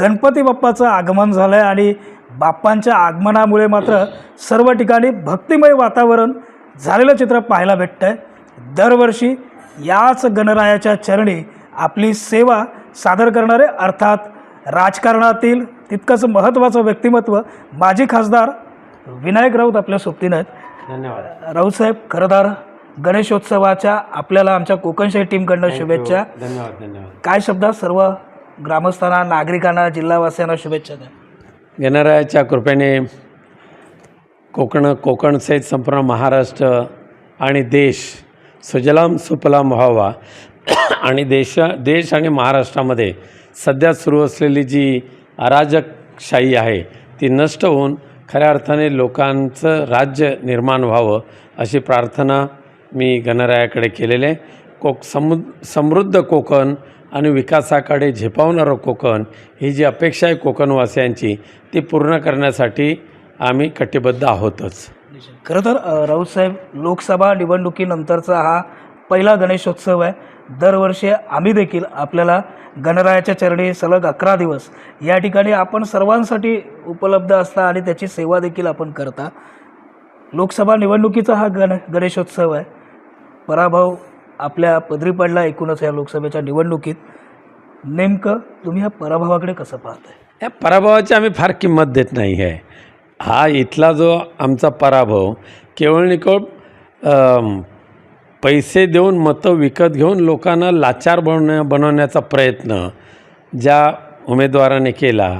गणपती बाप्पाचं आगमन झालं आहे आणि बाप्पांच्या आगमनामुळे मात्र सर्व ठिकाणी भक्तिमय वातावरण झालेलं चित्र पाहायला भेटतं आहे दरवर्षी याच गणरायाच्या चरणी आपली सेवा सादर करणारे अर्थात राजकारणातील तितकंच महत्त्वाचं व्यक्तिमत्व माजी खासदार विनायक राऊत आपल्या सोबतीनं आहेत. धन्यवाद. राऊतसाहेब खरं तर गणेशोत्सवाच्या आपल्याला आमच्या कोकणशाही टीमकडनं शुभेच्छा. धन्यवाद धन्यवाद. काय शब्दात सर्व ग्रामस्थांना नागरिकांना जिल्हावासियांना शुभेच्छा द्या गणरायाच्या कृपेने कोकण कोकणसहित संपूर्ण महाराष्ट्र आणि देश सुजलाम सुफलाम व्हावा आणि देश देश आणि महाराष्ट्रामध्ये सध्या सुरू असलेली जी अराजकशाही आहे ती नष्ट होऊन खऱ्या अर्थाने लोकांचं राज्य निर्माण व्हावं अशी प्रार्थना मी गणरायाकडे केलेले आहे. कोक समु समृद्ध कोकण आणि विकासाकडे झेपावणारं कोकण ही जी अपेक्षा आहे कोकणवासियांची ती पूर्ण करण्यासाठी आम्ही कटिबद्ध आहोतच. खरं तर राऊतसाहेब लोकसभा निवडणुकीनंतरचा हा पहिला गणेशोत्सव आहे. दरवर्षी आम्ही देखील आपल्याला गणरायाच्या चरणी सलग अकरा दिवस या ठिकाणी आपण सर्वांसाठी उपलब्ध असता आणि त्याची सेवा देखील आपण करता. लोकसभा निवडणुकीचा हा गण गणेशोत्सव आहे. पराभव आपल्या पदरी पडला एकूणच या लोकसभेच्या निवडणुकीत नेमकं तुम्ही ह्या पराभवाकडे कसं पाहताय? या पराभवाची आम्ही फार किंमत देत नाही आहे. हा इथला जो आमचा पराभव केवळ निकळ पैसे देऊन मतं विकत घेऊन लोकांना लाचार बनवण्या बनवण्याचा प्रयत्न ज्या उमेदवाराने केला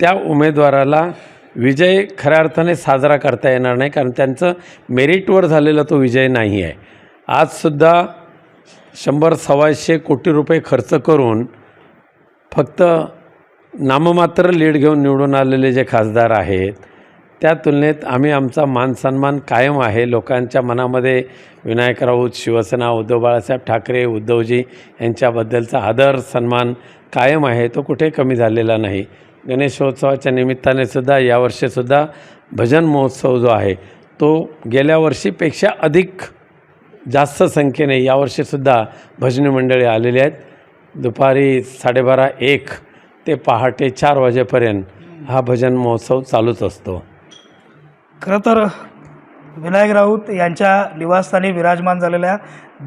त्या उमेदवाराला विजय खऱ्या अर्थाने साजरा करता येणार नाही कारण त्यांचं मेरिटवर झालेला तो विजय नाही आहे. आजसुद्धा शंभर सव्वाशे कोटी रुपये खर्च करून फक्त नाममात्र लीड घेऊन निवडून आलेले जे खासदार आहेत त्या तुलनेत आम्ही आमचा मानसन्मान कायम आहे. लोकांच्या मनामध्ये विनायक राऊत शिवसेना उद्धव बाळासाहेब ठाकरे उद्धवजी यांच्याबद्दलचा आदर सन्मान कायम आहे. तो कुठे कमी झालेला नाही. गणेशोत्सवाच्या निमित्ताने सुद्धा यावर्षीसुद्धा भजन महोत्सव जो आहे तो गेल्या वर्षीपेक्षा अधिक जास्त संख्येने यावर्षीसुद्धा भजनी मंडळी आलेली आहेत. दुपारी साडेबारा एक ते पहाटे चार वाजेपर्यंत हा भजन महोत्सव चालूच असतो. खरं तर विनायक राऊत यांच्या निवासस्थानी विराजमान झालेल्या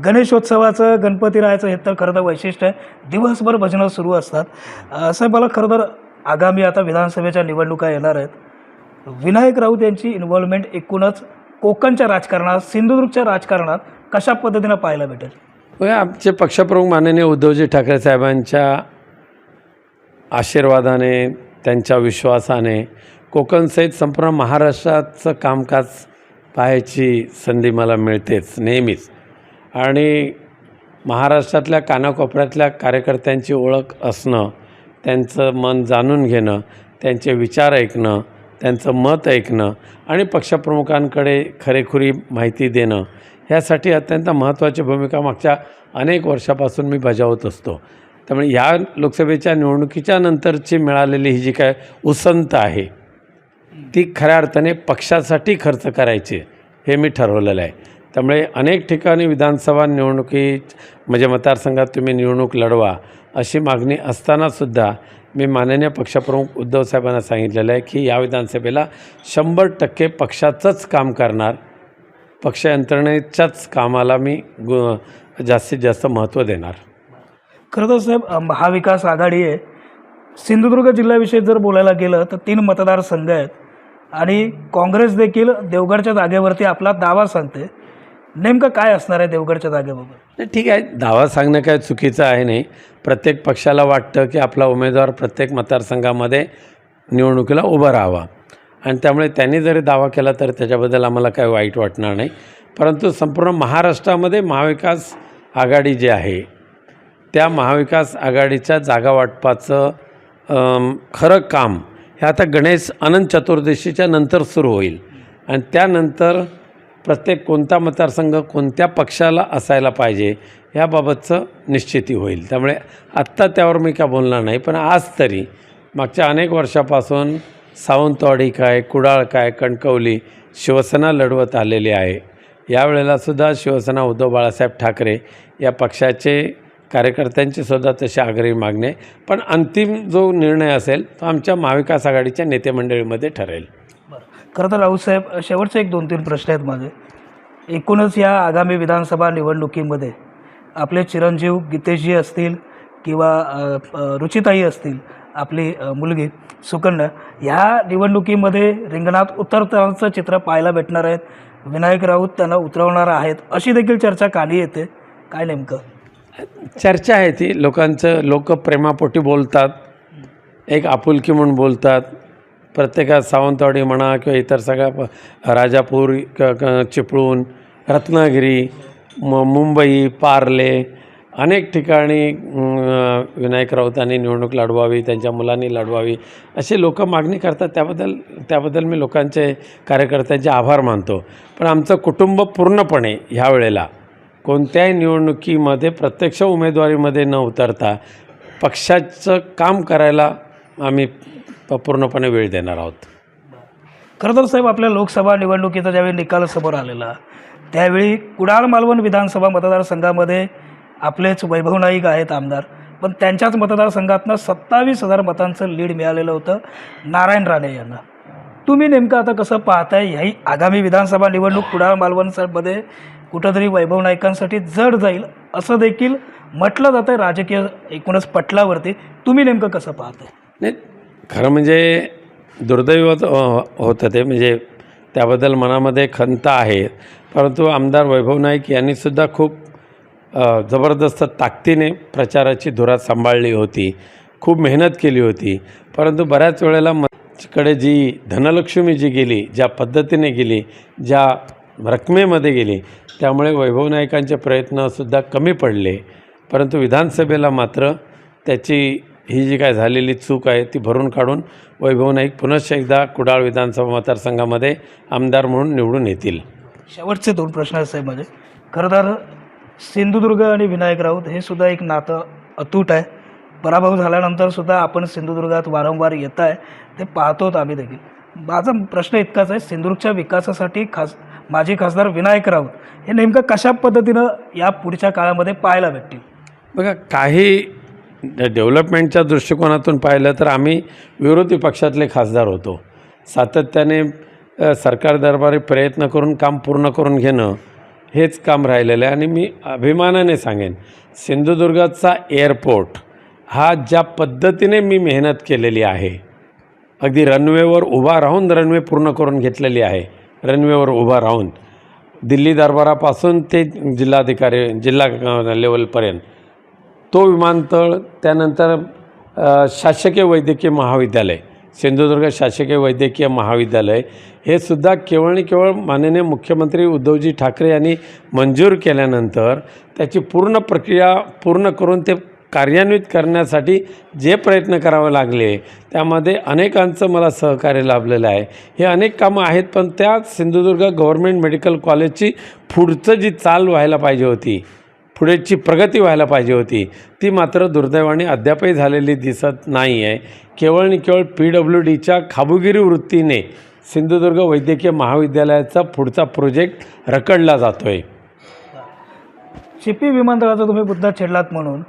गणेशोत्सवाचं गणपतीरायाचं हे तर खरं तर वैशिष्ट्य आहे. दिवसभर भजनं सुरू असतात. असं मला खरं तर आगामी आता विधानसभेच्या निवडणुका येणार आहेत. विनायक राऊत यांची इन्व्हॉल्वमेंट एकूणच कोकणच्या राजकारणात सिंधुदुर्गच्या राजकारणात कशा पद्धतीनं पाहायला भेटेल? आमचे पक्षप्रमुख माननीय उद्धवजी ठाकरे साहेबांच्या आशीर्वादाने त्यांच्या विश्वासाने कोकणसहित संपूर्ण महाराष्ट्राचं कामकाज पाहायची संधी मला मिळतेच नेहमीच. आणि महाराष्ट्रातल्या कानाकोपऱ्यातल्या कार्यकर्त्यांची ओळख असणं त्यांचं मन जाणून घेणं त्यांचे विचार ऐकणं त्यांचं मत ऐकणं आणि पक्षप्रमुखांकडे खरेखुरी माहिती देणं ह्यासाठी अत्यंत महत्त्वाची भूमिका मागच्या अनेक वर्षापासून मी बजावत असतो. त्यामुळे ह्या लोकसभेच्या निवडणुकीच्या नंतरची मिळालेली ही जी काय उसंत आहे ती खऱ्या अर्थाने पक्षासाठी खर्च करायची हे मी ठरवलेलं आहे. त्यामुळे अनेक ठिकाणी विधानसभा निवडणुकी म्हणजे मतदारसंघात तुम्ही निवडणूक लढवा अशी मागणी असतानासुद्धा मी माननीय पक्षप्रमुख उद्धव साहेबांना सांगितलेलं आहे की या विधानसभेला शंभर टक्के पक्षाचंच काम करणार पक्ष यंत्रणेच्याच कामाला मी गु जास्तीत जास्त महत्त्व देणार. खरं तर साहेब महाविकास आघाडी आहे. सिंधुदुर्ग जिल्ह्याविषयी जर बोलायला गेलं तर तीन मतदारसंघ आहेत. आणि काँग्रेस देखील देवगडच्या जागेवरती आपला दावा सांगते. नेमकं काय असणार आहे देवगडच्या जागेबाबत नाही ठीक आहे. दावा सांगणं काय चुकीचं आहे नाही. प्रत्येक पक्षाला वाटतं की आपला उमेदवार प्रत्येक मतदारसंघामध्ये निवडणुकीला उभा राहावा. आणि त्यामुळे त्यांनी जरी दावा केला तर त्याच्याबद्दल आम्हाला काही वाईट वाटणार नाही. परंतु संपूर्ण महाराष्ट्रामध्ये महाविकास आघाडी जी आहे त्या महाविकास आघाडीच्या जागा वाटपाचं खरं काम हे आता गणेश अनंत चतुर्दशीच्या नंतर सुरू होईल. आणि त्यानंतर प्रत्येक कोणता मतदारसंघ कोणत्या पक्षाला असायला पाहिजे याबाबतचं निश्चिती होईल. त्यामुळे आत्ता त्यावर मी काय बोलणार नाही पण आज तरी मागच्या अनेक वर्षापासून सावंतवाडी काय कुडाळ काय कणकवली शिवसेना लढवत आलेली आहे. यावेळेलासुद्धा शिवसेना उद्धव बाळासाहेब ठाकरे या पक्षाचे कार्यकर्त्यांची सुद्धा तशी आग्रही मागणे पण अंतिम जो निर्णय असेल तो आमच्या महाविकास आघाडीच्या नेतेमंडळीमध्ये ठरेल. खरं तर राऊतसाहेब शेवटचे एक दोन तीन प्रश्न आहेत माझे. एकूणच या आगामी विधानसभा निवडणुकीमध्ये आपले चिरंजीव गीतेशजी असतील किंवा रुचिताई असतील आपली मुलगी सुकन्या ह्या निवडणुकीमध्ये रिंगणात उतरतानाचं चित्र पाहायला भेटणार आहेत. विनायक राऊत त्यांना उतरवणार आहेत. अशी देखील चर्चा काली येते. काय नेमकं? चर्चा आहे ती. लोकांचं लोक प्रेमापोटी बोलतात. एक आपुलकी म्हणून बोलतात. प्रत्येकात सावंतवाडी म्हणा किंवा इतर सगळ्या प- राजापूर क चिपळूण रत्नागिरी म मुंबई पार्ले अनेक ठिकाणी विनायक राऊतांनी निवडणूक लढवावी त्यांच्या मुलांनी लढवावी अशी लोक मागणी करतात. त्याबद्दल त्याबद्दल मी लोकांचे कार्यकर्त्यांचे आभार मानतो. पण आमचं कुटुंब पूर्णपणे ह्या वेळेला कोणत्याही निवडणुकीमध्ये प्रत्यक्ष उमेदवारीमध्ये न उतरता पक्षाचं काम करायला आम्ही प- पूर्णपणे वेळ देणार आहोत. खरं तर साहेब आपल्या लोकसभा निवडणुकीचा ज्यावेळी निकाल समोर आलेला त्यावेळी कुडाळ मालवण विधानसभा मतदारसंघामध्ये आपलेच वैभव नाईक आहेत आमदार. पण त्यांच्याच मतदारसंघातनं सत्तावीस हजार मतांचं लीड मिळालेलं होतं नारायण राणे यांना. तुम्ही नेमकं आता कसं पाहताय? ह्याही आगामी विधानसभा निवडणूक कुडाळ मालवणमध्ये कुठंतरी वैभव नाईकांसाठी जड जाईल असं देखील म्हटलं जातं आहे राजकीय एकूणच पटलावरती. तुम्ही नेमकं कसं पाहताय? नाही खरं म्हणजे दुर्दैव होतं ते. म्हणजे त्याबद्दल मनामध्ये खंत आहे. परंतु आमदार वैभव नाईक यांनीसुद्धा खूप जबरदस्त ताकदीने प्रचाराची धुरा सांभाळली होती. खूप मेहनत केली होती. परंतु बऱ्याच वेळेला कडे जी धनलक्ष्मी जी गेली ज्या पद्धतीने गेली ज्या रकमेमध्ये गेली त्यामुळे वैभव नायकांचे प्रयत्नसुद्धा कमी पडले. परंतु विधानसभेला मात्र त्याची ही जी काय झालेली चूक आहे ती भरून काढून वैभव नाईक पुनश्च एकदा कुडाळ विधानसभा मतदारसंघामध्ये आमदार म्हणून निवडून येतील. शेवटचे दोन प्रश्न आहेत साहेब माझे. खरं तर सिंधुदुर्ग आणि विनायक राऊत हे सुद्धा एक नातं अतूट आहे. पराभव झाल्यानंतर सुद्धा आपण सिंधुदुर्गात वारंवार येत आहे. ते पाहतोत आम्ही देखील. माझा प्रश्न इतकाच आहे सिंधुदुर्गच्या विकासासाठी खास माजी खासदार विनायक राऊत हे नेमकं कशा पद्धतीनं या पुढच्या काळामध्ये पाहायला भेटतील? बघा काही डेव्हलपमेंटच्या दृष्टिकोनातून पाहिलं तर आम्ही विरोधी पक्षातले खासदार होतो. सातत्याने सरकार दरबारी प्रयत्न करून काम पूर्ण करून घेणं हेच काम राहिलेलं आहे. आणि मी अभिमानाने सांगेन सिंधुदुर्गाचा एअरपोर्ट हा ज्या पद्धतीने मी मेहनत केलेली आहे अगदी रनवेवर उभा राहून रनवे पूर्ण करून घेतलेली आहे रनवेवर उभा राहून. दिल्ली दरबारापासून ते जिल्हाधिकारी जिल्हा लेवलपर्यंत तो विमानतळ त्यानंतर शासकीय वैद्यकीय महाविद्यालय. सिंधुदुर्ग शासकीय वैद्यकीय महाविद्यालय. हे सुद्धा केवळ आणि केवळ माननीय मुख्यमंत्री उद्धवजी ठाकरे यांनी मंजूर केल्यानंतर त्याची पूर्ण प्रक्रिया पूर्ण करून ते कार्यान्वित करण्यासाठी जे प्रयत्न करावे लागले त्यामध्ये अनेकांचं मला सहकार्य लाभलेलं आहे. हे अनेक कामं आहेत पण त्या सिंधुदुर्ग गव्हर्मेंट मेडिकल कॉलेजची पुढचं जी चाल व्हायला पाहिजे होती पुढेची प्रगती व्हायला पाहिजे होती. ती मात्र दुर्दैवाने अद्यापही झालेली दिसत नाही आहे केवळ आणि केवळ पी डब्ल्यू डीच्या खाबुगिरी वृत्तीने सिंधुदुर्ग वैद्यकीय महाविद्यालयाचा पुढचा प्रोजेक्ट रखडला जातो आहे चिपी विमानतळाचा तुम्ही मुद्दा छेडलात म्हणून.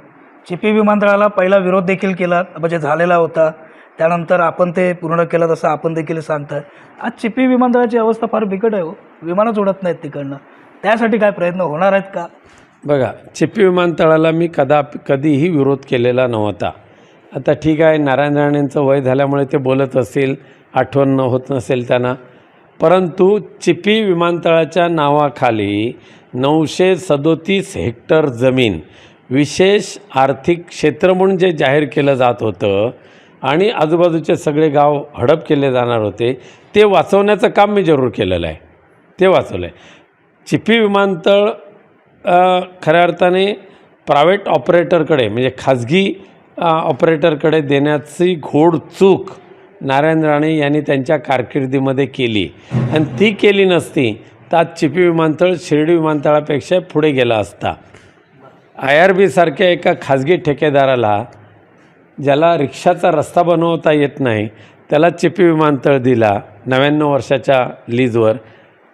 चिपी विमानतळाला पहिला विरोध देखील केला म्हणजे झालेला होता. त्यानंतर आपण ते पूर्ण केलं तसं आपण देखील सांगताय. आज चिपी विमानतळाची अवस्था फार बिकट आहे हो. विमानच उडत नाहीत तिकडनं. त्यासाठी काय प्रयत्न होणार आहेत का? बघा चिपी विमानतळाला मी कदा कधीही विरोध केलेला नव्हता. आता ठीक आहे नारायण राणेंचं वय झाल्यामुळे ते बोलत असतील आठवण न होत नसेल त्यांना. परंतु चिपी विमानतळाच्या नावाखाली नऊशे सदोतीस हेक्टर जमीन विशेष आर्थिक क्षेत्र म्हणून जे जाहीर केलं जात होतं आणि आजूबाजूचे सगळे गाव हडप केले जाणार होते ते वाचवण्याचं काम मी जरूर केलेलं आहे. ते वाचवलं आहे चिपी विमानतळ खऱ्या अर्थाने प्रायव्हेट ऑपरेटरकडे म्हणजे खाजगी ऑपरेटरकडे देण्याची घोडचूक नारायण राणे यांनी त्यांच्या कारकिर्दीमध्ये केली. आणि ती केली नसती तर आज चिपी विमानतळ शिर्डी विमानतळापेक्षा पुढे गेला असता. आय आर बीसारख्या एका खाजगी ठेकेदाराला ज्याला रिक्षाचा रस्ता बनवता येत नाही त्याला चिपी विमानतळ दिला नव्याण्णव वर्षाच्या लीजवर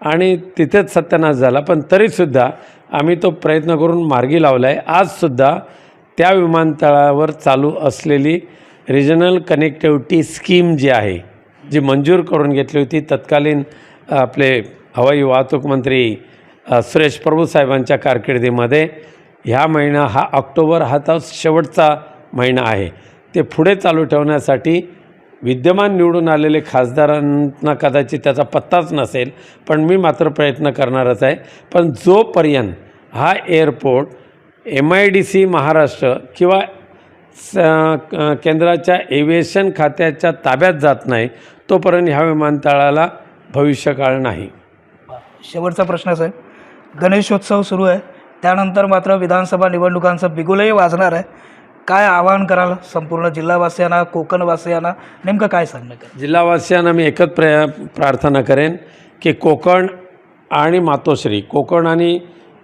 आणि तिथेच सत्यानाश झाला पण तरीसुद्धा आम्ही तो प्रयत्न करून मार्गी लावला आहे आजसुद्धा त्या विमानतळावर चालू असलेली रिजनल कनेक्टिव्हिटी स्कीम जी आहे जी मंजूर करून घेतली होती तत्कालीन आपले हवाई वाहतूक मंत्री सुरेश प्रभू साहेबांच्या कारकिर्दीमध्ये ह्या महिना हा ऑक्टोबर हा तर शेवटचा महिना आहे. ते पुढे चालू ठेवण्यासाठी विद्यमान निवडून आलेले खासदारांना कदाचित त्याचा पत्ताच नसेल पण मी मात्र प्रयत्न करणारच आहे. पण जोपर्यंत हा airport M I D C Maharashtra किंवा स केंद्राच्या एव्हिएशन खात्याच्या ताब्यात जात नाही तोपर्यंत ह्या विमानतळाला भविष्यकाळ नाही. शेवटचा प्रश्न साहेब गणेशोत्सव सुरू आहे. त्यानंतर मात्र विधानसभा निवडणुकांचं बिगुलही वाजणार आहे. काय आवाहन कराल संपूर्ण जिल्हावासियांना कोकणवासियांना? नेमकं काय सांगणं जिल्हावासियांना मी एकच प्रय प्रार्थना करेन की कोकण आणि मातोश्री कोकण आणि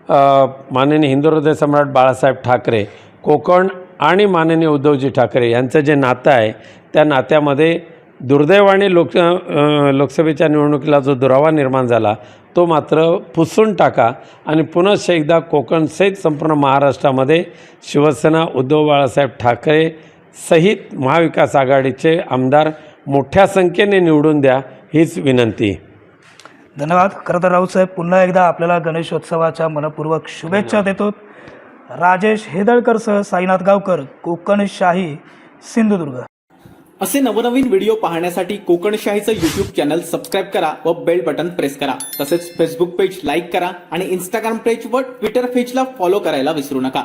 माननीय हिंदू हृदय सम्राट बाळासाहेब ठाकरे कोकण आणि माननीय उद्धवजी ठाकरे यांचं जे नातं आहे त्या नात्यामध्ये दुर्दैवाने लोक लोकसभेच्या निवडणुकीला जो दुरावा निर्माण झाला तो मात्र पुसून टाका आणि पुनश्च एकदा कोकणसहित संपूर्ण महाराष्ट्रामध्ये शिवसेना उद्धव बाळासाहेब ठाकरे सहित महाविकास आघाडीचे आमदार मोठ्या संख्येने निवडून द्या हीच विनंती. धन्यवाद. खरं तर राऊत साहेब पुन्हा एकदा आपल्याला गणेशोत्सवाच्या मनपूर्वक शुभेच्छा देतो. राजेश हेदळकरसह साईनाथ गावकर कोकणशाही सिंधुदुर्ग. असे नवनवीन व्हिडिओ पाहण्यासाठी कोकणशाहीचं युट्यूब चॅनल सबस्क्राईब करा व बेल बटन प्रेस करा. तसेच फेसबुक पेज लाईक करा आणि इंस्टाग्राम पेज व ट्विटर पेजला फॉलो करायला विसरू नका.